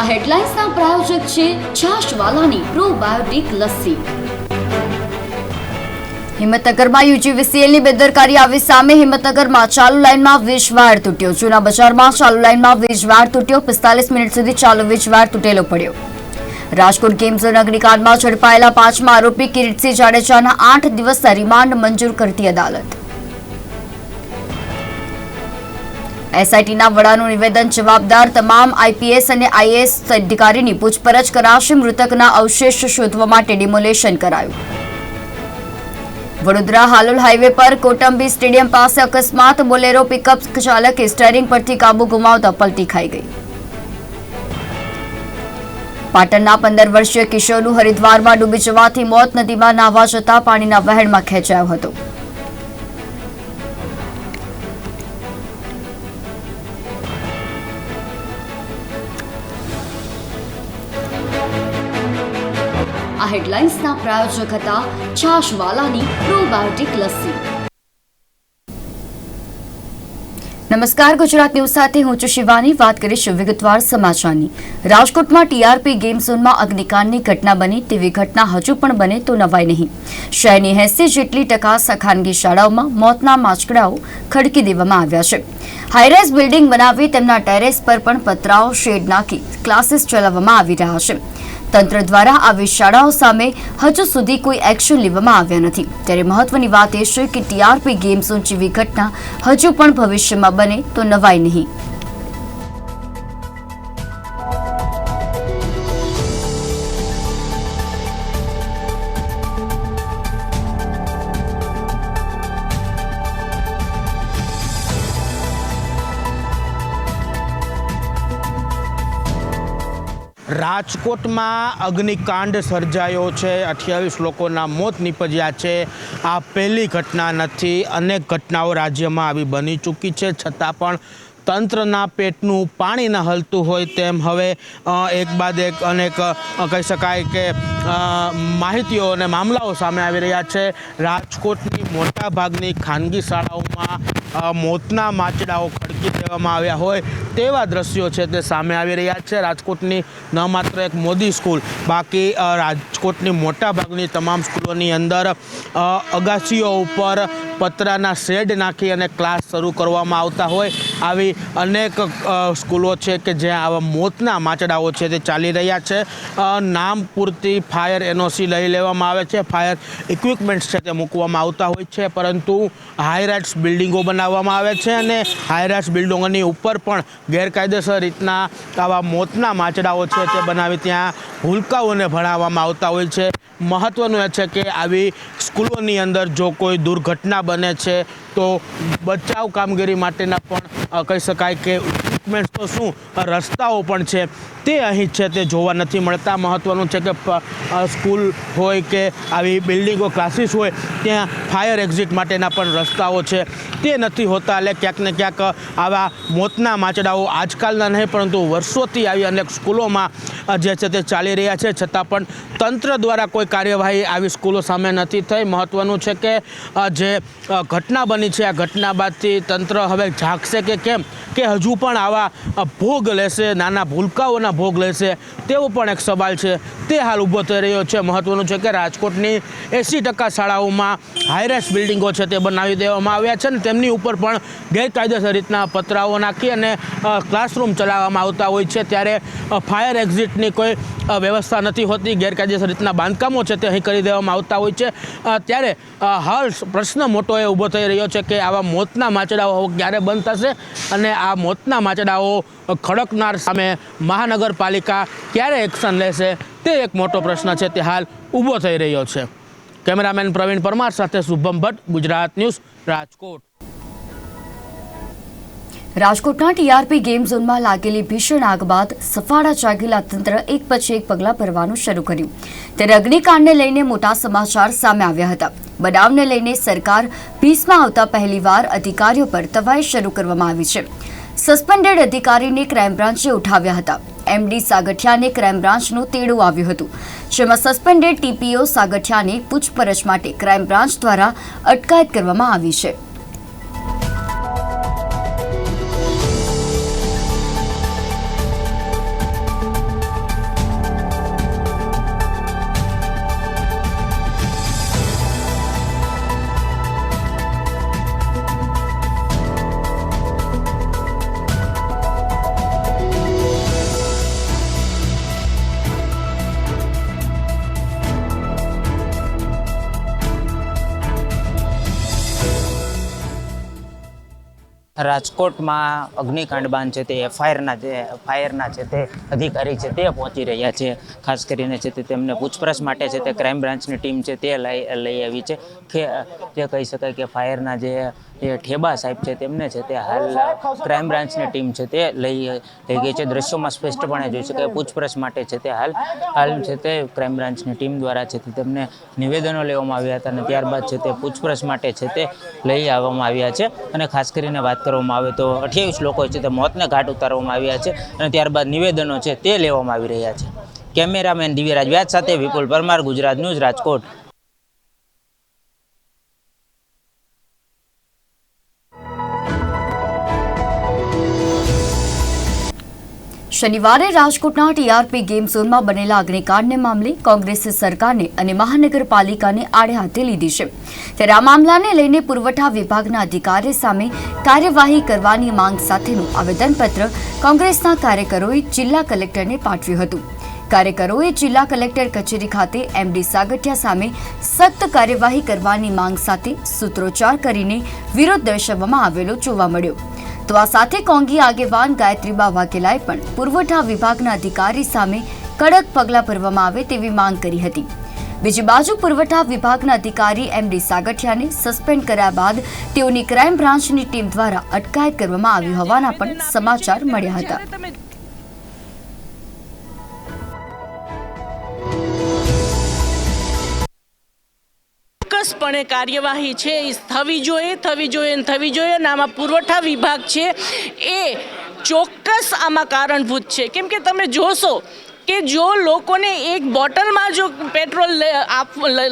આ હેડલાઇન્સના પ્રાયોજક છે છાશવાલાની પ્રોબાયોટિક લસ્સી. હિંમતનગરમાં યુજીવીસીએલની બેદરકારી આવી સામે હિંમતનગરમાં ચાલુ લાઇનમાં વીજવાડ તૂટ્યો. જૂના બજારમાં ચાલુ લાઇનમાં વીજવાડ તૂટ્યો. પિસ્તાલીસ મિનિટ સુધી ચાલુ વીજવાડ તૂટેલો પડ્યો. રાજકોટ ગેમ ઝોન અગ્નિકાંડમાં ઝડપાયેલા પાંચમા આરોપી કિરીટસિંહ જાડેજાના આઠ દિવસના રિમાન્ડ મંજૂર કરતી અદાલત. એસઆઈટીના વડાનું નિવેદન જવાબદાર તમામ આઈપીએસ અને આઈએએસ અધિકારીની પૂછપરછ કરાશે, મૃતકના અવશેષ શોધવા માટે ડિમોલેશન કરાયું. વડોદરા હાલોલ હાઈવે પર કોટંબી સ્ટેડિયમ પાસે અકસ્માત, બોલેરો પિકઅપ ચાલકે સ્ટેરિંગ પરથી કાબુ ગુમાવતા પલટી ખાઈ ગઈ. પાટણના પંદર વર્ષીય કિશોરનું હરિદ્વારમાં ડૂબી જવાથી મોત, નદીમાં નાહવા જતા પાણીના વહેણમાં ખેંચાયો હતો. હેડલાઇન્સના પ્રાયોજક હતા છાશવાલાની પ્રોબાયોટિક લસ્સી. નમસ્કાર, ગુજરાત ન્યૂઝ સાથે હું છું શિવાની. વાત કરીશું વિગતવાર સમાચારની. રાજકોટમાં ટીઆરપી ગેમ ઝોનમાં અગ્નિકાંડની ઘટના બની તેવી ઘટના હજુ પણ બને તો નવાય નહીં. શહેરની એસી જેટલી ટકા ખાનગી શાળાઓમાં મોતના માચકડાઓ ખડકી દેવામાં આવ્યા છે. હાઈરાઇઝ બિલ્ડિંગ બનાવી તેમના ટેરેસ પર પણ પતરાઓ શેડ નાખી ક્લાસીસ ચલાવવામાં આવી રહ્યા છે. તંત્ર દ્વારા આવી શાળાઓ સામે હજુ સુધી કોઈ એક્શન લેવામાં આવ્યા નથી. ત્યારે મહત્વની વાત એ છે કે ટીઆરપી ગેમ્સ જેવી ઘટના હજુ પણ ભવિષ્યમાં બને તો નવાય નહીં. રાજકોટમાં અગ્નિકાંડ સર્જાયો છે. અઠ્યાવીસ લોકોના મોત નીપજ્યા છે. આ પહેલી ઘટના નથી. અનેક ઘટનાઓ રાજ્યમાં આવી બની ચૂકી છે. છતાં પણ તંત્રના પેટનું પાણી ન હલતું હોય તેમ હવે એક બાદ એક અનેક કહી શકાય કે માહિતીઓ અને મામલાઓ સામે આવી રહ્યા છે. રાજકોટની મોટાભાગની ખાનગી શાળાઓમાં મોતના માચડાઓ ખડકી દેવામાં આવ્યા હોય તેવા દ્રશ્યો છે તે સામે આવી રહ્યા છે. રાજકોટની ન માત્ર એક મોદી સ્કૂલ, બાકી રાજકોટની મોટાભાગની તમામ સ્કૂલોની અંદર અગાસીઓ ઉપર પતરાના શેડ નાખી અને ક્લાસ શરૂ કરવામાં આવતા હોય આવી અનેક સ્કૂલો છે કે જ્યાં આવા મોતના માચડાઓ છે તે ચાલી રહ્યા છે. નામ પૂરતી ફાયર એનઓસી લઈ લેવામાં આવે છે. ફાયર ઇક્વિપમેન્ટ્સ છે તે મૂકવામાં આવતા હોય છે, પરંતુ હાઈરાઇટ્સ બિલ્ડિંગો બનાવવામાં આવે છે અને હાઈરાઇટ્સ બિલ્ડિંગોની ઉપર પણ ગેરકાયદેસર રીતના આવા મોતના માચડાઓ છે તે બનાવી ત્યાં હુલકાઓને ભણાવવામાં આવતા હોય છે. મહત્ત્વનું એ છે કે આવી સ્કૂલોની અંદર જો કોઈ દુર્ઘટના બને છે, તો બચાવ કામગીરી માટેના પણ કહી શકાય કે ઇક્વિપમેન્ટ્સ તો શું, રસ્તાઓ પણ છે. તે અહીં છે, તે જોવા નથી મળતા. મહત્ત્વનું છે કે સ્કૂલ હોય કે આવી બિલ્ડિંગો, ક્લાસીસ હોય, ત્યાં ફાયર એક્ઝિટ માટેના પણ રસ્તાઓ છે. તે નથી હોતા, એટલે ક્યાંક ને ક્યાંક આવા મોતના માચડાઓ આજકાલના નહીં, પરંતુ વર્ષોથી આવી અનેક સ્કૂલોમાં જે છે તે ચાલી રહ્યા છે. છતાં પણ તંત્ર દ્વારા કોઈ કાર્યવાહી આવી સ્કૂલો સામે નથી થઈ. મહત્ત્વનું છે કે જે ઘટના બની છે, આ ઘટના બાદથી તંત્ર હવે જાગશે કે કેમ? કે હજુ પણ આવા ભોગ લેશે, નાના ભૂલકાઓના ભોગ લેશે તેવો પણ એક સવાલ છે. તે હાલ ઊભો થઈ રહ્યો છે. મહત્ત્વનું છે કે રાજકોટની એંસી ટકા શાળાઓમાં હાઈરેસ બિલ્ડિંગો છે તે બનાવી દેવામાં આવ્યા છે ને તેમની ઉપર પણ ગેરકાયદેસર રીતના પતરાઓ નાખી અને ક્લાસરૂમ ચલાવવામાં આવતા હોય છે. ત્યારે ફાયર એક્ઝિટની કોઈ વ્યવસ્થા નથી હોતી. ગેરકાયદેસર રીતના બાંધકામો છે તે અહીં કરી દેવામાં આવતા હોય છે. ત્યારે હાલ પ્રશ્ન મોટો એ ઊભો થઈ રહ્યો છે કે આવા મોતના માચડાઓ ક્યારે બંધ થશે? અને આ મોતના માચડાઓ ખડકનાર સામે મહાનગરપાલિકા ક્યારે એક્શન લેશે તે એક મોટો પ્રશ્ન છે. તે હાલ ઊભો થઈ રહ્યો છે. કેમેરામેન પ્રવીણ પરમાર સાથે શુભમ ભટ્ટ, ગુજરાત ન્યૂઝ, રાજકોટ. રાજકોટના ટીઆરપી ગેમ ઝોનમાં લાગેલી ભીષણ આગ બાદ સફાળા જાગેલા તંત્ર એક પછી એક પગલાં ભરવાનું શરૂ કર્યું. ત્યારે અગ્નિકાંડને લઈને મોટા સમાચાર સામે આવ્યા હતા. બનાવને લઈને સરકાર ભીસમાં આવતા પહેલીવાર અધિકારીઓ પર તવાઈ શરૂ કરવામાં આવી છે. સસ્પેન્ડેડ અધિકારીને ક્રાઇમ બ્રાન્ચે ઉઠાવ્યા હતા. એમડી સાગઠિયાને ક્રાઇમ બ્રાન્ચનું તેડું આવ્યું હતું. જેમાં સસ્પેન્ડેડ ટીપીઓ સાગઠિયાને પૂછપરછ માટે ક્રાઇમ બ્રાન્ચ દ્વારા અટકાયત કરવામાં આવી છે. રાજકોટમાં અગ્નિકાંડ બાન છે તે એફઆઈઆરના જે ફાયરના છે તે અધિકારી છે તે પહોંચી રહ્યા છે. ખાસ કરીને છે તે તેમને પૂછપરછ માટે છે તે ક્રાઇમ બ્રાન્ચની ટીમ છે તે લઈ લઈ આવી છે. કે તે કહી શકાય કે ફાયરના જે જે ઠેબા સાહેબ છે તેમને છે તે હાલ ક્રાઇમ બ્રાન્ચની ટીમ છે તે લઈ થઈ ગઈ છે. દ્રશ્યોમાં સ્પષ્ટપણે જોઈ શકાય પૂછપરછ માટે છે તે હાલ હાલ છે તે ક્રાઇમ બ્રાન્ચની ટીમ દ્વારા છે તે તેમને નિવેદનો લેવામાં આવ્યા હતા અને ત્યારબાદ છે તે પૂછપરછ માટે છે તે લઈ આવવામાં આવ્યા છે. અને ખાસ કરીને વાત કરવામાં આવે તો અઠ્યાવીસ લોકો છે તે મોતને ઘાટ ઉતારવામાં આવ્યા છે અને ત્યારબાદ નિવેદનો છે તે લેવામાં આવી રહ્યા છે. કેમેરામેન દિવ્યરાજ વ્યાજ સાથે વિપુલ પરમાર, ગુજરાત ન્યૂઝ રાજકોટ. શનિવારે રાજકોટના ટીઆરપી ગેમ ઝોનમાં બનેલા અગ્નિકાંડને મામલે કોંગ્રેસે સરકારને અને મહાનગરપાલિકાને આડે હાથે લીધી છે. ત્યારે આ મામલાને લઈને પુરવઠા વિભાગના અધિકારી સામે કાર્યવાહી કરવાની માંગ સાથેનું આવેદનપત્ર કોંગ્રેસના કાર્યકરોએ જિલ્લા કલેક્ટરને પાઠવ્યું હતું. કાર્યકરોએ જિલ્લા કલેક્ટર કચેરી ખાતે એમડી સાગઠિયા સામે સખ્ત કાર્યવાહી કરવાની માંગ સાથે સૂત્રોચ્ચાર કરીને વિરોધ દર્શાવવામાં આવેલો જોવા મળ્યો. તો સાથે કોંગી આગેવાન ગાયત્રીબા વાઘેલાએ પણ પુરવઠા વિભાગના અધિકારી સામે કડક પગલાં ભરવામાં આવે તેવી માંગ કરી હતી. બીજી બાજુ પુરવઠા વિભાગના અધિકારી એમ ડી સાગઠિયાને સસ્પેન્ડ કર્યા બાદ તેઓની ક્રાઇમ બ્રાન્ચની ટીમ દ્વારા અટકાયત કરવામાં આવી હોવાના પણ સમાચાર મળ્યા હતા. ચોક્કસપણે કાર્યવાહી છે. એ થવી જોઈએ થવી જોઈએ ને થવી જોઈએ અને આમાં પુરવઠા વિભાગ છે. એ ચોક્કસ આમાં કારણભૂત છે. કેમ કે તમે જોશો કે જો લોકોને એક બોટલમાં જો પેટ્રોલ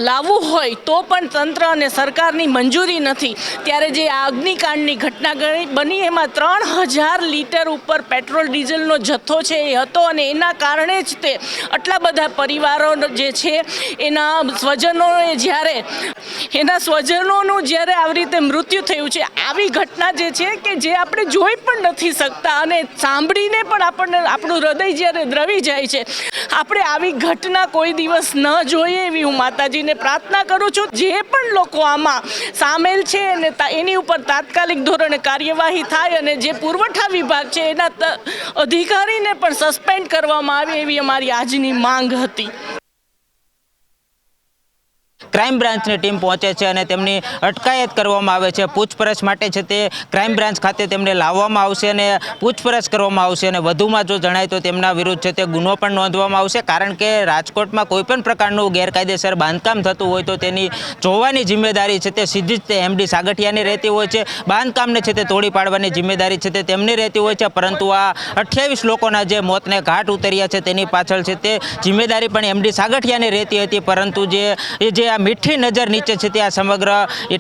લાવવું હોય, તો પણ તંત્ર અને સરકારની મંજૂરી નથી. ત્યારે જે આ અગ્નિકાંડની ઘટના બની, એમાં ત્રણ હજાર લીટર ઉપર પેટ્રોલ ડીઝલનો જથ્થો છે એ હતો અને એના કારણે જ તે આટલા બધા પરિવારો જે છે, એના સ્વજનોએ જ્યારે, એના સ્વજનોનું જ્યારે આવી રીતે મૃત્યુ થયું છે, આવી ઘટના જે છે કે જે આપણે જોઈ પણ નથી શકતા અને સાંભળીને પણ આપણને, આપણું હૃદય જ્યારે દ્રવી જાય છે આપણે આવી ઘટના કોઈ દિવસ ન જોઈએ એવી હું માતાજીને પ્રાર્થના કરું છું. જે પણ લોકો આમાં સામેલ છે અને એની ઉપર તાત્કાલિક ધોરણે કાર્યવાહી થાય અને જે પુરવઠા વિભાગ છે એના અધિકારીને પણ સસ્પેન્ડ કરવામાં આવે એવી અમારી આજની માંગ હતી. ક્રાઇમ બ્રાન્ચની ટીમ પહોંચે છે અને તેમની અટકાયત કરવામાં આવે છે. પૂછપરછ માટે છે તે ક્રાઇમ બ્રાન્ચ ખાતે તેમને લાવવામાં આવશે અને પૂછપરછ કરવામાં આવશે અને વધુમાં જો જણાય તો તેમના વિરુદ્ધ છે તે ગુનો પણ નોંધવામાં આવશે. કારણ કે રાજકોટમાં કોઈપણ પ્રકારનું ગેરકાયદેસર બાંધકામ થતું હોય તો તેની જોવાની જિમ્મેદારી છે તે સીધી જ તે એમડી સાગઠિયાની રહેતી હોય છે. બાંધકામને છે તે તોડી પાડવાની જિમ્મેદારી છે તે તેમની રહેતી હોય છે. પરંતુ આ અઠ્યાવીસ લોકોના જે મોતને ઘાટ ઉતર્યા છે તેની પાછળ છે તે જિમ્મેદારી પણ એમડી સાગઠિયાની રહેતી હતી. પરંતુ જે એ આ મીઠી નજર નીચે છે તે આ સમગ્ર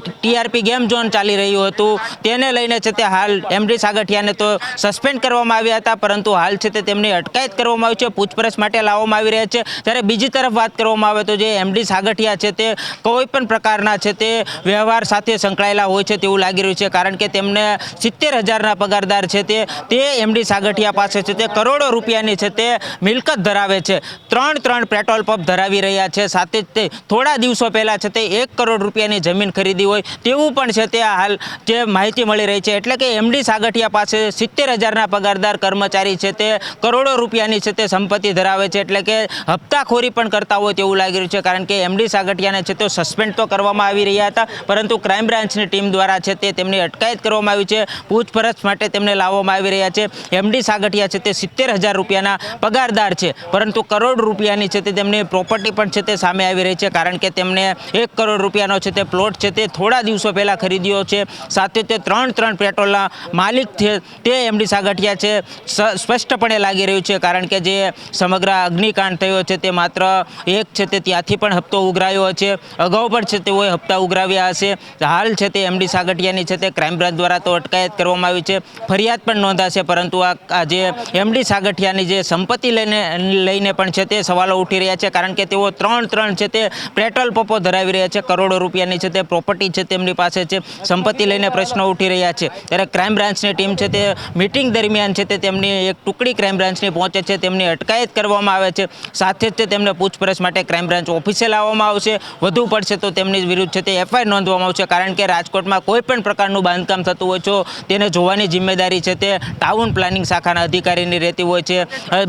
ટીઆરપી ગેમ ઝોન ચાલી રહ્યું હતું. તેને લઈને છે તે હાલ એમડી સાગઠિયાને તો સસ્પેન્ડ કરવામાં આવ્યા હતા, પરંતુ હાલ છે તે તેમની અટકાયત કરવામાં આવી છે, પૂછપરછ માટે લાવવામાં આવી રહ્યા છે. જ્યારે બીજી તરફ વાત કરવામાં આવે તો જે એમડી સાગઠિયા છે તે કોઈ પણ પ્રકારના છે તે વ્યવહાર સાથે સંકળાયેલા હોય છે તેવું લાગી રહ્યું છે, કારણ કે તેમને સિત્તેર હજારના પગારદાર છે તે તે એમડી સાગઠિયા પાસે છે તે કરોડો રૂપિયાની છે તે મિલકત ધરાવે છે. ત્રણ ત્રણ પેટ્રોલ પંપ ધરાવી રહ્યા છે, સાથે જ તે થોડા દિવસો પહેલાં છે તે એક કરોડ રૂપિયાની જમીન ખરીદી હોય તેવું પણ છે તે હાલ જે માહિતી મળી રહી છે. એટલે કે એમડી સાગઠિયા પાસે સિત્તેર હજારના પગારદાર કર્મચારી છે તે કરોડો રૂપિયાની છે તે સંપત્તિ ધરાવે છે. એટલે કે હપ્તાખોરી પણ કરતા હોય તેવું લાગી રહ્યું છે. કારણ કે એમડી સાગઠિયાને છે તે સસ્પેન્ડ તો કરવામાં આવી રહ્યા હતા, પરંતુ ક્રાઇમ બ્રાન્ચની ટીમ દ્વારા છે તે તેમની અટકાયત કરવામાં આવી છે. પૂછપરછ માટે તેમને લાવવામાં આવી રહ્યા છે. એમડી સાગઠિયા છે તે સિત્તેર હજાર રૂપિયાના પગારદાર છે, પરંતુ કરોડ રૂપિયાની છે તે તેમની પ્રોપર્ટી પણ છે તે સામે આવી રહી છે. કારણ કે તેમને એક કરોડ રૂપિયાનો છે તે પ્લોટ છે તે થોડા દિવસો પહેલાં ખરીદ્યો છે. સાથે તે ત્રણ ત્રણ પેટ્રોલના માલિક છે તે એમડી સાગઠિયા છે. સ્પષ્ટપણે લાગી રહ્યું છે કારણ કે જે સમગ્ર અગ્નિકાંડ થયો છે તે માત્ર એક છે તે ત્યાંથી પણ હપ્તો ઉઘરાયો છે અગાઉ પણ છે તેઓએ હપ્તા ઉઘરાવ્યા હશે. હાલ છે તે એમડી સાગઠિયાની છે તે ક્રાઇમ બ્રાન્ચ દ્વારા તો અટકાયત કરવામાં આવી છે. ફરિયાદ પણ નોંધાશે પરંતુ આ જે એમડી સાગઠિયાની જે સંપત્તિ લઈને લઈને પણ છે તે સવાલો ઉઠી રહ્યા છે કારણ કે તેઓ ત્રણ ત્રણ છે તે પેટ્રોલ પંપો ધરાવી રહ્યા છે, કરોડો રૂપિયાની છે તે પ્રોપર્ટી છે તેમની પાસે છે, સંપત્તિ લઈને પ્રશ્નો ઉઠી રહ્યા છે. ત્યારે ક્રાઇમ બ્રાન્ચની ટીમ છે તે મિટિંગ દરમિયાન છે તે તેમની એક ટુકડી ક્રાઇમ બ્રાન્ચની પહોંચે છે, તેમની અટકાયત કરવામાં આવે છે. સાથે જ તેમને પૂછપરછ માટે ક્રાઇમ બ્રાન્ચ ઓફિસે લાવવામાં આવશે. વધુ પડશે તો તેમની વિરુદ્ધ છે તે એફઆઈઆર નોંધવામાં આવશે. કારણ કે રાજકોટમાં કોઈ પણ પ્રકારનું બાંધકામ થતું હોય છે, તેને જોવાની જિમ્મેદારી છે તે ટાઉન પ્લાનિંગ શાખાના અધિકારીની રહેતી હોય છે.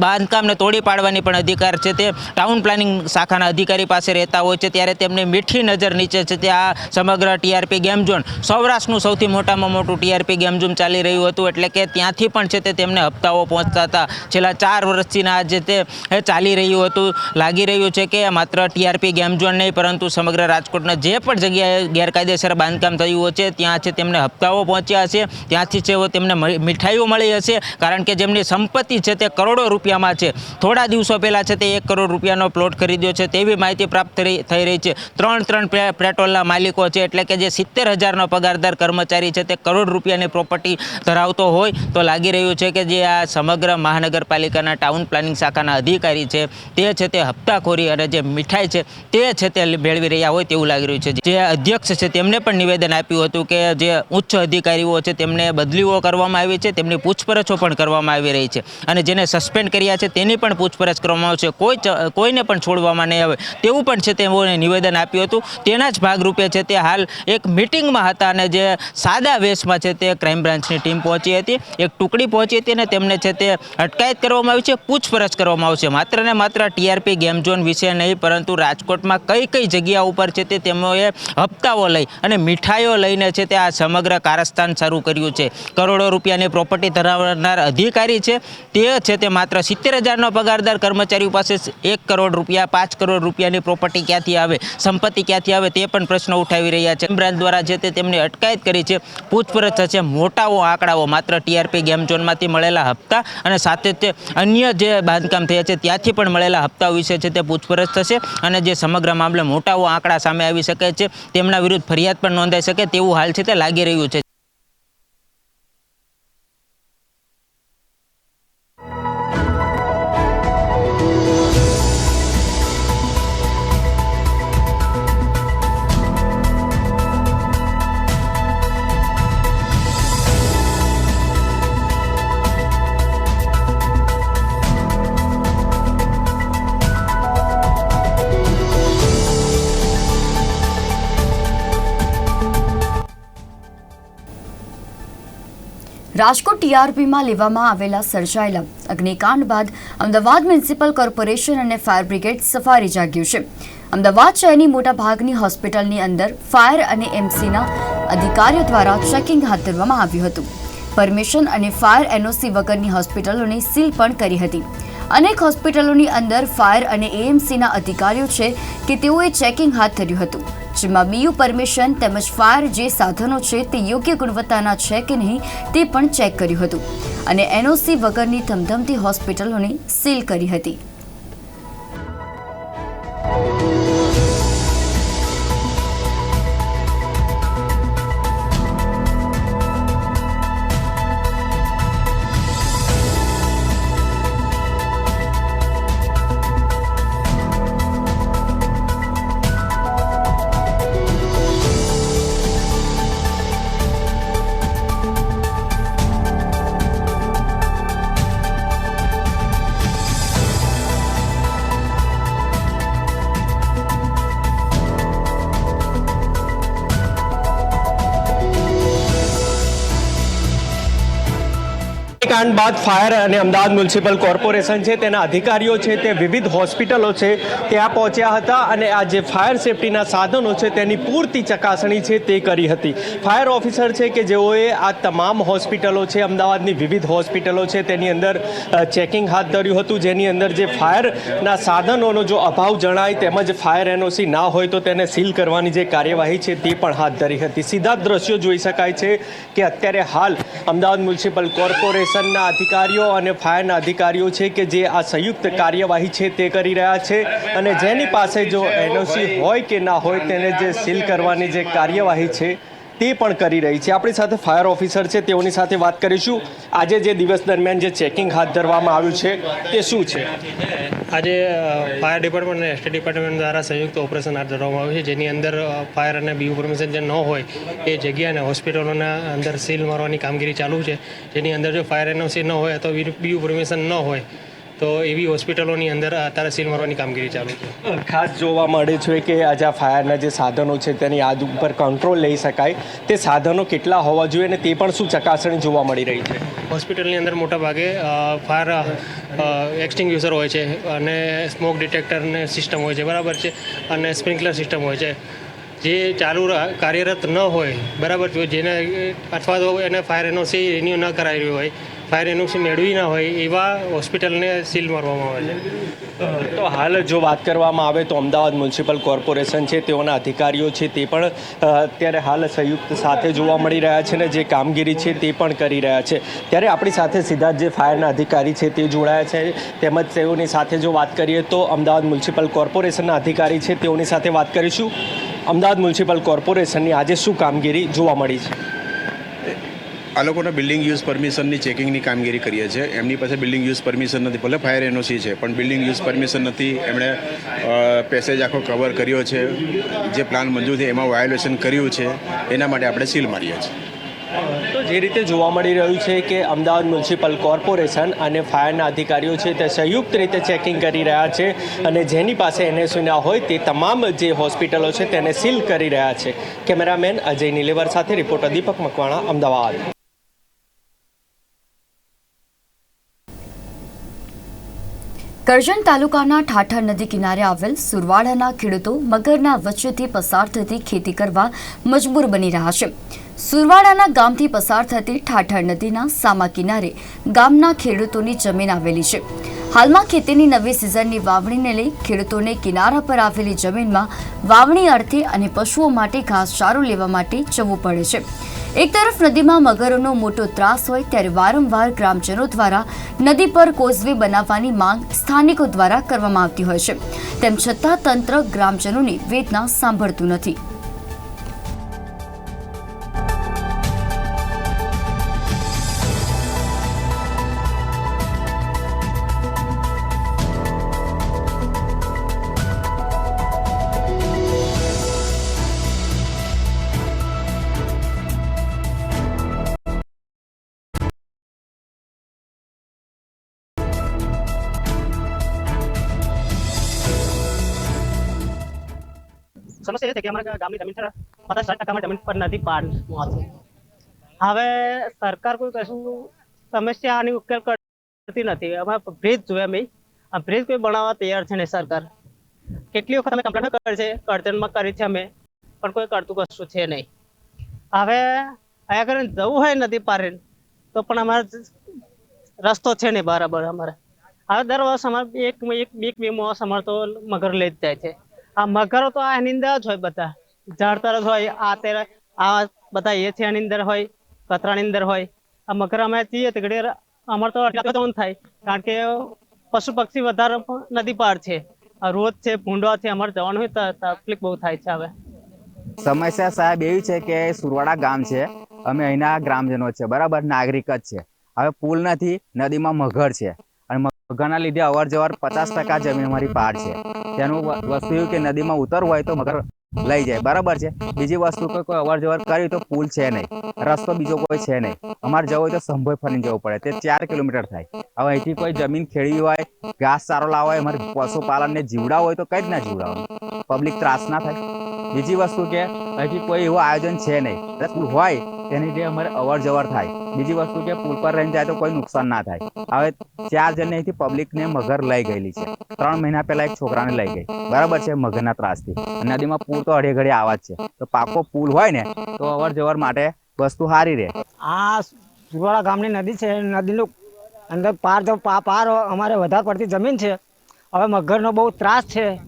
બાંધકામને તોડી પાડવાની પણ અધિકાર છે તે ટાઉન પ્લાનિંગ શાખાના અધિકારી પાસે રહેતા હોય છે. ત્યારે તેમની મીઠી નજર નીચે છે. તે આ સમગ્ર ટીઆરપી ગેમ ઝોન સૌરાષ્ટ્રનું સૌથી મોટામાં મોટું ટીઆરપી ગેમ ઝોન ચાલી રહ્યું હતું. એટલે કે ત્યાંથી પણ છે તે તેમને હપ્તાઓ પહોંચતા હતા. છેલ્લા ચાર વર્ષથી આ જે તે ચાલી રહ્યું હતું. લાગી રહ્યું છે કે માત્ર ટીઆરપી ગેમ ઝોન નહીં, પરંતુ સમગ્ર રાજકોટના જે પણ જગ્યાએ ગેરકાયદેસર બાંધકામ થયું છે, ત્યાં છે તેમને હપ્તાઓ પહોંચ્યા હશે. ત્યાંથી છે તેમને મીઠાઈઓ મળી હશે, કારણ કે જેમની સંપત્તિ છે તે કરોડો રૂપિયામાં છે. થોડા દિવસો પહેલાં છે તે એક કરોડ રૂપિયાનો પ્લોટ ખરીદ્યો છે તેવી માહિતી પ્રાપ્ત થઈ રહી છે. ત્રણ ત્રણ પે- પેટ્રોલના માલિકો છે, એટલે કે જે સિત્તેર હજારનો પગારદાર કર્મચારી છે, તે કરોડ રૂપિયાની પ્રોપર્ટી ધરાવતો હોય, તો લાગી રહ્યું છે કે જે આ સમગ્ર મહાનગરપાલિકાના ટાઉન પ્લાનિંગ શાખાના અધિકારી છે, તે છે તે હપ્તાખોરી અને જે મીઠાઈ છે, તે છે તે મેળવી રહ્યા હોય તેવું લાગી રહ્યું છે. જે અધ્યક્ષ છે, તેમને પણ નિવેદન આપ્યું હતું કે જે ઉચ્ચ અધિકારીઓ છે, તેમને બદલીઓ કરવામાં આવી છે, તેમની પૂછપરછો પણ કરવામાં આવી રહી છે અને જેને સસ્પેન્ડ કર્યા છે, તેની પણ પૂછપરછ કરવામાં આવશે. કોઈ કોઈને પણ છોડવામાં નહીં આવે. તેવું પણ છે, તેઓને નિવેદન આપ્યું હતું. તેના જ ભાગરૂપે છે તે હાલ એક મિટિંગમાં હતા અને જે સાદા વેશમાં છે તે ક્રાઇમ બ્રાન્ચની ટીમ પહોંચી હતી. એક ટુકડી પહોંચી હતી અને તેમને છે તે અટકાયત કરવામાં આવી છે, પૂછપરછ કરવામાં આવશે. માત્ર ને માત્ર ટીઆરપી ગેમ ઝોન વિશે નહીં, પરંતુ રાજકોટમાં કઈ કઈ જગ્યા ઉપર છે તે તેઓએ હપ્તાઓ લઈ અને મીઠાઈઓ લઈને છે તે આ સમગ્ર કારસ્તાન શરૂ કર્યું છે. કરોડો રૂપિયાની પ્રોપર્ટી ધરાવનાર અધિકારી છે. તે છે તે માત્ર સિત્તેર હજારનો પગારદાર કર્મચારીઓ પાસે એક કરોડ રૂપિયા, પાંચ કરોડ રૂપિયાની પ્રોપર્ટી ક્યાંથી આવે? સંપત્તિ ક્યાંથી આવે તે પણ પ્રશ્નો ઉઠાવી રહ્યા છે. બ્રાન્ચ દ્વારા જે તે તેમની અટકાયત કરી છે, પૂછપરછ થશે. મોટાઓ આંકડાઓ માત્ર ટીઆરપી ગેમ ઝોનમાંથી મળેલા હપ્તા અને સાથે તે અન્ય જે બાંધકામ થયા છે ત્યાંથી પણ મળેલા હપ્તાઓ વિશે છે તે પૂછપરછ થશે અને જે સમગ્ર મામલે મોટાઓ આંકડા સામે આવી શકે છે તેમના વિરુદ્ધ ફરિયાદ પણ નોંધાઈ શકે તેવું હાલ છે તે લાગી રહ્યું છે. રાજકોટ ટીઆરપીમાં લેવામાં આવેલા સર્જાયેલા અગ્નિકાંડ બાદ અમદાવાદ મ્યુનિસિપલ કોર્પોરેશન અને ફાયર બ્રિગેડ સફારી જાગ્યું છે. અમદાવાદ શહેરની મોટાભાગની હોસ્પિટલની અંદર ફાયર અને એમસીના અધિકારીઓ દ્વારા ચેકિંગ હાથ ધરવામાં આવ્યું હતું. પરમિશન અને ફાયર એનઓસી વગરની હોસ્પિટલોને સીલ પણ કરી હતી. અનેક હોસ્પિટલોની અંદર ફાયર અને એએમસીના અધિકારીઓ છે કે તેઓએ ચેકિંગ હાથ ધર્યું હતું, જેમાં બીયુ પરમિશન તેમજ ફાયર જે સાધનો છે તે યોગ્ય ગુણવત્તાના છે કે નહીં તે પણ ચેક કર્યું હતું અને એનઓસી વગરની ધમધમતી હોસ્પિટલોને સીલ કરી હતી. કાંડ બાદ ફાયર અને અમદાવાદ મ્યુનિસિપલ કોર્પોરેશન છે, તેના અધિકારીઓ છે, તે વિવિધ હોસ્પિટલો છે, ત્યાં પહોંચ્યા હતા અને આ જે ફાયર સેફટીના સાધનો છે, તેની પૂરતી ચકાસણી છે, તે કરી હતી. ફાયર ઓફિસર છે કે જેઓએ આ તમામ હોસ્પિટલો છે, અમદાવાદની વિવિધ હોસ્પિટલો છે, તેની અંદર ચેકિંગ હાથ ધર્યું હતું, જેની અંદર જે ફાયરના સાધનોનો જો અભાવ જણાય તેમજ ફાયર એનઓસી ના હોય તો તેને સીલ કરવાની જે કાર્યવાહી છે, તે પણ હાથ ધરી હતી. સીધા દ્રશ્યો જોઈ શકાય છે કે અત્યારે હાલ અમદાવાદ મ્યુનિસિપલ કોર્પોરેશનના અધિકારીઓ અને ફાયરના અધિકારીઓ છે કે જે આ સંયુક્ત કાર્યવાહી છે તે કરી રહ્યા છે. અને જેની પાસે જો એનઓસી હોય કે ના હોય, તેને જે સીલ કરવાની જે કાર્યવાહી છે તે પણ કરી રહી છે. આપણી સાથે ફાયર ઓફિસર છે. તેઓની સાથે વાત કરીશું. આજે જે દિવસ દરમિયાન જે ચેકિંગ હાથ ધરવામાં આવ્યું છે, તે શું છે? આજે ફાયર ડિપાર્ટમેન્ટ અને એસટી ડિપાર્ટમેન્ટ દ્વારા સંયુક્ત ઓપરેશન હાથ ધરવામાં આવ્યું છે. જેની અંદર ફાયર અને બીયુ પરમિશન જે ન હોય, એ જગ્યાને હોસ્પિટલોના અંદર સીલ મારવાની કામગીરી ચાલુ છે. જેની અંદર જો ફાયર એનઓસી ન હોય અથવા બીયુ પરમિશન ન હોય તો એવી હોસ્પિટલોની અંદર અત્યારે સીલ મારવાની કામગીરી ચાલુ છે. ખાસ જોવા મળે છે કે આજે આ ફાયરના જે સાધનો છે તેની યાદ ઉપર કંટ્રોલ લઈ શકાય. તે સાધનો કેટલા હોવા જોઈએ અને તે પણ શું ચકાસણી જોવા મળી રહી છે? હોસ્પિટલની અંદર મોટા ભાગે ફાયર એક્સટિંગ્યુશર હોય છે અને સ્મોક ડિટેક્ટરને સિસ્ટમ હોય છે બરાબર છે? અને સ્પ્રિંકલર સિસ્ટમ હોય છે. જે ચાલુ કાર્યરત ન હોય બરાબર જેને અથવા તો એને ફાયર એનઓસી રિન્યૂ ન કરાવી રહ્યું હોય ફાયર એનઓસી મેળવી ના હોય એવા હોસ્પિટલને સીલ મારવામાં આવે છે. તો હાલ જો વાત કરવામાં આવે તો અમદાવાદ મ્યુનિસિપલ કોર્પોરેશન છે, તેઓના અધિકારીઓ છે, તે પણ અત્યારે હાલ સંયુક્ત સાથે જોવા મળી રહ્યા છે ને જે કામગીરી છે તે પણ કરી રહ્યા છે. ત્યારે આપણી સાથે સીધા જે ફાયરના અધિકારી છે તે જોડાયા છે. તેમજ તેઓની સાથે જો વાત કરીએ તો અમદાવાદ મ્યુનિસિપલ કોર્પોરેશનના અધિકારી છે, તેઓની સાથે વાત કરીશું. અમદાવાદ મ્યુનિસિપલ કોર્પોરેશનની આજે શું કામગીરી જોવા મળી છે? આ લોકોના બિલ્ડિંગ યુઝ પરમિશનની ચેકિંગની કામગીરી કરીએ છીએ. એમની પાસે બિલ્ડિંગ યુઝ પરમિશન નથી. ભલે ફાયર એનઓસી છે, પણ બિલ્ડિંગ યુઝ પરમિશન નથી. એમણે પેસેજ આખો કવર કર્યો છે. જે પ્લાન મંજૂર છે એમાં વાયોલેશન કર્યું છે. એના માટે આપણે સીલ મારીએ છીએ. તો જે રીતે જોવા મળી રહ્યું છે કે અમદાવાદ મ્યુનિસિપલ કોર્પોરેશન અને ફાયરના અધિકારીઓ છે તે સંયુક્ત રીતે ચેકિંગ કરી રહ્યા છે અને જેની પાસે એનએસયુના હોય તે તમામ જે હોસ્પિટલો છે તેને સીલ કરી રહ્યા છે. કેમેરામેન અજય નિલેવર સાથે રિપોર્ટર દીપક મકવાણા, અમદાવાદ. કરજણ તાલુકાના ઠાઠર નદી કિનારે આવેલ સુરવાડાના ખેડૂતો મગરના વચ્ચેથી પસાર થતી ખેતી કરવા મજબૂર બની રહ્યા છે. સુરવાડાના ગામથી પસાર થતી ઠાઠર નદીના સામા કિનારે ગામના ખેડૂતોની જમીન આવેલી છે. હાલમાં ખેતીની નવી સિઝનની વાવણીને લઈ ખેડૂતોને કિનારા પર આવેલી જમીનમાં વાવણી અર્થે અને પશુઓ માટે ઘાસચારો લેવા માટે જવું પડે છે. એક તરફ નદીમાં મગરોનો મોટો ત્રાસ હોય ત્યારે વારંવાર ગ્રામજનો દ્વારા નદી પર કોઝવે બનાવવાની માંગ સ્થાનિકો દ્વારા કરવામાં આવતી હોય છે. તેમ છતાં તંત્ર ગ્રામજનોની વેદના સાંભળતું નથી. છે કે અમારા ગામની જમીન છે પચાસ સાઠ ટકામાં જમીન પર નથી પાણી હવે સરકાર કોઈ કશું સમસ્યાની ઉકેલ કરતી નથી. અમે બ્રિજ જોયા મેં આ બ્રિજ કોઈ બનાવવા તૈયાર છે ને સરકાર. કેટલી વખત અમે કમ્પ્લેન કરી છે, કરજણમાં કરી છે અમે, પણ કોઈ કરતું કશું છે નહીં. હવે અહીંયા કરીને જવું હોય નદી પારે, તો પણ અમારે રસ્તો છે નહીં બરાબર અમારે. હવે દર વર્ષ અમારે એક એક, બે માસ અમારે તો મગર લઈ જ જાય છે. આ મકરો તો આની અંદર જ હોય બધા. ઝાડ તરફ હોય, આ તેર આ બધા એ છે આની અંદર હોય, કતરાની અંદર હોય. આ મગર અમે જઈએ તે અમારે તો અટકાવવાનું થાય. કારણ કે પશુ પક્ષી વધારે નદી પાર છે. આ રોજ છે ભૂંડો છે, અમારે જવાનું હોય તો તકલીફ બહુ થાય છે હવે. સમસ્યા સાહેબ એવી છે કે સુરવાડા ગામ છે. અમે અહીંના ગ્રામજનો છે, બરાબર, નાગરિક જ છે. હવે પુલ નથી, નદીમાં મગર છે. અને મગરના લીધે અવર જવર પચાસ ટકા જમીન અમારી પાર છે. તેનું વસ્તુ એવું કે નદીમાં ઉતરવું હોય તો મગર લઈ જાય. બરાબર છે? બીજી વસ્તુ કે કોઈ અવર જવર કરી તો પુલ છે નહીં. રસ્તો બીજો કોઈ છે નહીં. અમારે જવું હોય તો સંભોય ફરીને જવું પડે. તે ચાર કિલોમીટર થાય. હવે અહીંથી કોઈ જમીન ખેડવી હોય ઘાસ સારો લાવવા હોય અમારે પશુપાલનને જીવડાવવું હોય તો કઈ ના જીવડાવવાનું. પબ્લિક ત્રાસ ના થાય. બીજી વસ્તુ કે અહીંથી કોઈ એવું આયોજન છે નહીં. પુલ હોય, તેની જે અમારે અવર જવર થાય. બીજી વસ્તુ કે પુલ પર રહીને જાય તો કોઈ નુકસાન ના થાય. હવે ચાર જણ અહીંથી પબ્લિકને મગર લઈ ગયેલી છે. ત્રણ મહિના પહેલા એક છોકરાને લઈ ગઈ. બરાબર છે મગરના ત્રાસથી. નદીમાં પૂર તો અડે ઘડી આવા જ છે. તો પાકો પુલ હોય ને, તો અવર જવર માટે વસ્તુ સારી રહે. આ સુરવાળા ગામની નદી છે. નદીનું અંદર પાર પા- પાર અમારે વધારે પડતી જમીન છે. હવે મગરનો બહુ ત્રાસ છે.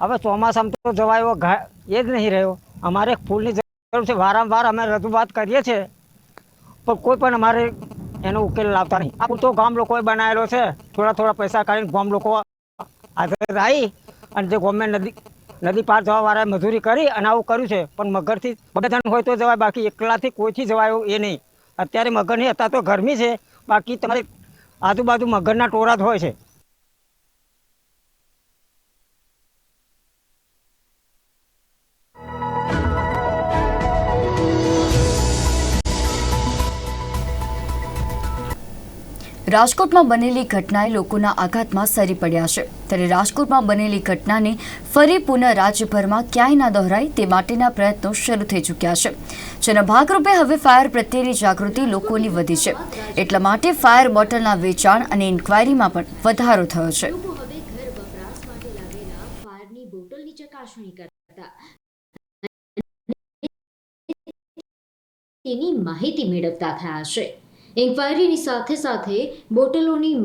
હવે ચોમાસામાં તો જવાય એ જ નહીં રહ્યો. અમારે ફૂલની જરૂર છે. વારંવાર અમે રજૂઆત કરીએ છીએ, પણ કોઈ પણ અમારે એનો ઉકેલ લાવતા નહીં. આ તો ગામ લોકોએ બનાવેલો છે. થોડા થોડા પૈસા કાઢીને ગામ લોકો આધાર આવી અને જે ગવર્મેન્ટ નદી નદી પાર જવાવાળાએ મજૂરી કરી અને આવું કર્યું છે. પણ મગરથી બધા હોય તો જવાય, બાકી એકલાથી કોઈથી જવાય એ નહીં. અત્યારે મગર નહીં તો ગરમી છે. બાકી તમારે આજુબાજુ મગરના ટોળા જ હોય છે. રાજકોટમાં બનેલી ઘટનાએ લોકોના આઘાતમાં સરી પડ્યા છે. ત્યારે રાજકોટમાં બનેલી ઘટનાને ફરી પુનઃ રાજ્યભરમાં ક્યાંય ના દોહરાય તે માટેના પ્રયત્નો શરૂ થઈ ચૂક્યા છે. જેના ભાગરૂપે હવે ફાયર પ્રત્યેની જાગૃતિ લોકોની વધી છે. એટલા માટે ફાયર બોટલના વેચાણ અને ઇન્ક્વાયરીમાં પણ વધારો થયો છે. તેની માહિતી મેળવતા થયા છે. ઇન્ક્વાયરીની સાથે સાથે બોટલોની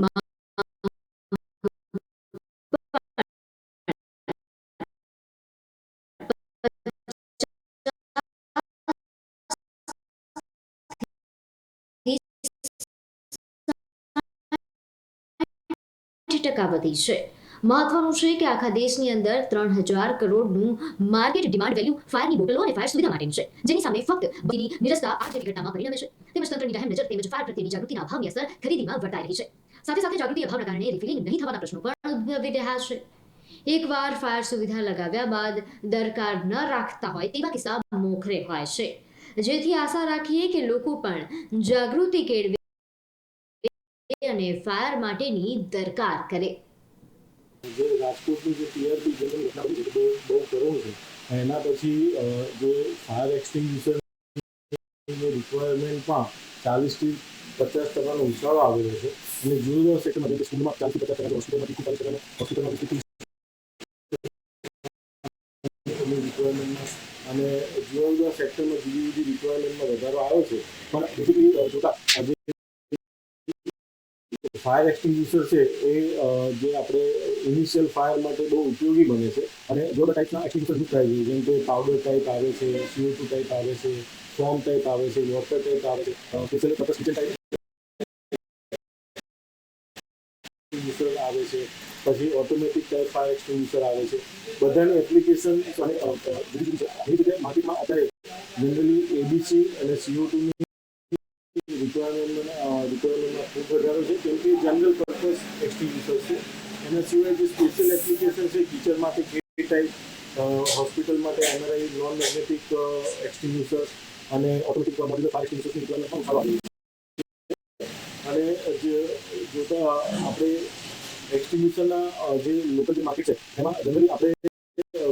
ટકા વધી છે. મહત્વનું છે કે આખા દેશની અંદર ત્રણ હજાર કરોડનું માર્કેટ ડિમાન્ડ વેલ્યુ ફાયરની બોટલો અને ફાયર સુવિધા માટેનું છે. જેની સામે ફક્ત બધી નિરસ્તા આ જેવી ઘટનામાં પરિણમે છે. તેમજ તંત્રની રહેમ નજર તેમજ ફાયર પ્રત્યેની જાગૃતિના અભાવની અસર ખરીદીમાં વર્તાઈ રહી છે. સાથે સાથે જાગૃતિ અભાવના કારણે રિફિલિંગ નહીં થવાના પ્રશ્નો પણ ઉદ્ભવી રહ્યા છે. એકવાર ફાયર સુવિધા લગાવ્યા બાદ દરકાર ન રાખતા હોય તેવા કિસ્સા મોખરે હોય છે. જેથી આશા રાખીએ કે લોકો પણ જાગૃતિ કેળવે અને ફાયર માટેની દરકાર કરે. જે રાજકોટની જે ટીઆરપી જે બહુ બહુ કરુણ છે. એના પછી જે ફાયર એક્સટિંગ્યુશરની રિક્વાયરમેન્ટમાં ચાલીસથી પચાસ ટકાનો ઉછાળો આવેલો છે. અને જુદા જુદા સેક્ટરમાં સ્કૂલમાં ચાલીસથી પચાસ ટકા હોસ્પિટલમાં ચાલીસ ટકા હોસ્પિટલમાં રિક્વાયરમેન્ટમાં અને જુદા જુદા સેક્ટરમાં જુદી જુદી રિક્વાયરમેન્ટમાં વધારો આવ્યો છે. પણ બેઝિકલી જોતા, આજે ફાયર એક્સટિંગ્યુશર છે એ જે આપણે ઇનિશિયલ ફાયર માટે બહુ ઉપયોગી બને છે. અને જો ટાઈપના એક્ટિવિટી થાય છે જેમ કે પાવડર ટાઈપ આવે છે સીઓ ટુ ટાઈપ આવે છે ફોર્મ ટાઈપ આવે છે વોટર ટાઈપ આવે છે. સ્પેશિયલ પચાસ કિચન ટાઈપ આવે છે. પછી ઓટોમેટિક ટાઈપ ફાયર એક્સટિંગ્યુશર આવે છે. બધાની એપ્લિકેશન માર્કેટમાં અત્યારે જનરલી એબીસી અને સીઓ ટુની રિક્વાયરમેન્ટમાં રિક્વાયરમેન્ટમાં ખૂબ વધારો છે. કેમ કે જનરલ પર્પઝ એક્સટિંગ્વિશર છે. એના સિવાય જે સ્પેશિયલ એપ્લિકેશન છે કિચન માટે કે ટાઈપ હોસ્પિટલ માટે એમઆરઆઈ નોન મેગ્નેટિક એક્સટિંગ્યુશર અને ઓટોમેટિક મોડ્યુલર ફાયર રિક્વાયરમેન્ટ પણ સારું અને જે, જોતા આપણે એક્સટિંગ્યુશરના જે લોકલ જે માર્કેટ છે, એમાં જનરલી આપણે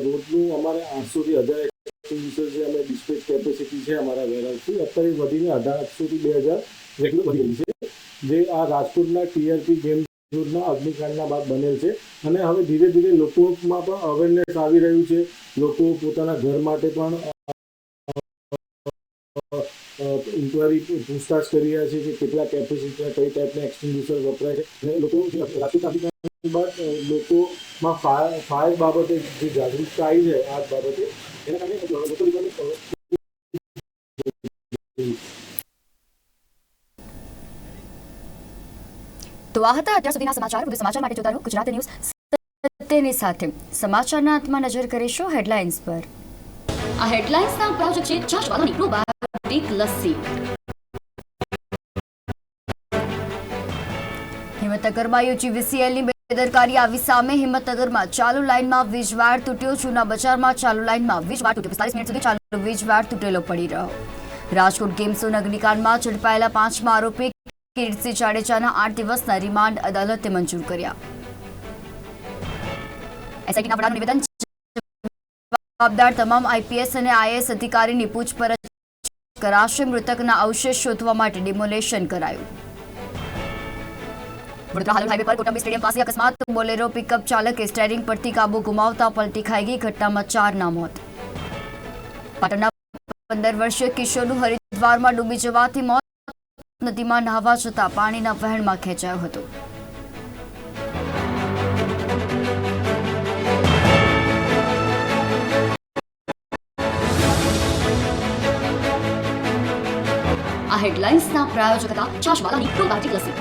રોજનું અમારે આઠસોથી હજાર એક્સટિંગ્યુશર જે અમે ડિસ્પેચ કેપેસિટી છે અમારા વેરહાઉસથી અત્યારે વધીને અઢારસોથી બે હજાર જેટલું વધી ગયું છે. જે આ રાજકોટના ટીઆરપી ગેમ ઝોનના અગ્નિકાંડના બાદ બનેલ છે. અને હવે ધીરે ધીરે લોકોમાં પણ અવેરનેસ આવી રહ્યું છે. લોકો પોતાના ઘર માટે પણ ઇન્કવાયરી પૂછતાછ કરી રહ્યા છે કે કેટલા કેપેસિટીના કઈ ટાઈપના એક્સટિંગ્યુશર વપરાય છે. અને લોકો બાદ લોકોમાં ફાયર ફાયર બાબતે જે જાગૃતતા આવી છે, આ બાબતે, એના કારણે લોકો તો આ હતા. અત્યાર સુધીના સમાચાર, વધુ સમાચાર માટે જોતા રહો ગુજરાત ન્યૂઝ. સત્યની સાથે સમાચારના અંતમાં નજર કરીશું હેડલાઇન્સ પર. આ હેડલાઇન્સના પ્રાયોજક છે ચાશવાલાની પ્રોબાયોટિક લસ્સી. હિંમતનગરમાં યોજી વીસીએલની બેદરકારી આવી સામે હિંમતનગરમાં ચાલુ લાઇનમાં વીજવાડ તૂટ્યો. જૂના બજારમાં ચાલુ લાઇનમાં વીજવાડ તૂટ્યો. પિસ્તાલીસ મિનિટ સુધી ચાલુ વીજવાડ તૂટેલો પડી રહ્યો. રાજકોટ ગેમ અગ્નિકાંડમાં ઝડપાયેલા પાંચમા આરોપી કીર્તિસિંહ જાડેજાના આઠ દિવસના રિમાન્ડ અદાલતે મંજૂર કર્યા. નિવેદન જવાબદાર તમામ આઈપીએસ અને આઈએસ અધિકારીની પૂછપરછ કરાશે, મૃતકના અવશેષ શોધવા માટે ડિમોલેશન કરાયું. અકસ્માત, બોલેરો પિકઅપ ચાલકે સ્ટેરિંગ પરથી કાબુ ગુમાવતા પલટી ખાઈ ગઈ, ઘટનામાં ચારના મોત. પાટણના પંદર વર્ષીય કિશોરનું હરિદ્વારમાં ડૂબી જવાથી મોત નદીમાં નાહવા જતા પાણીના વહેણમાં ખેંચાયો હતો. આ હેડલાઇન્સના પ્રાયોજક હતા શાશબાલાની લસી.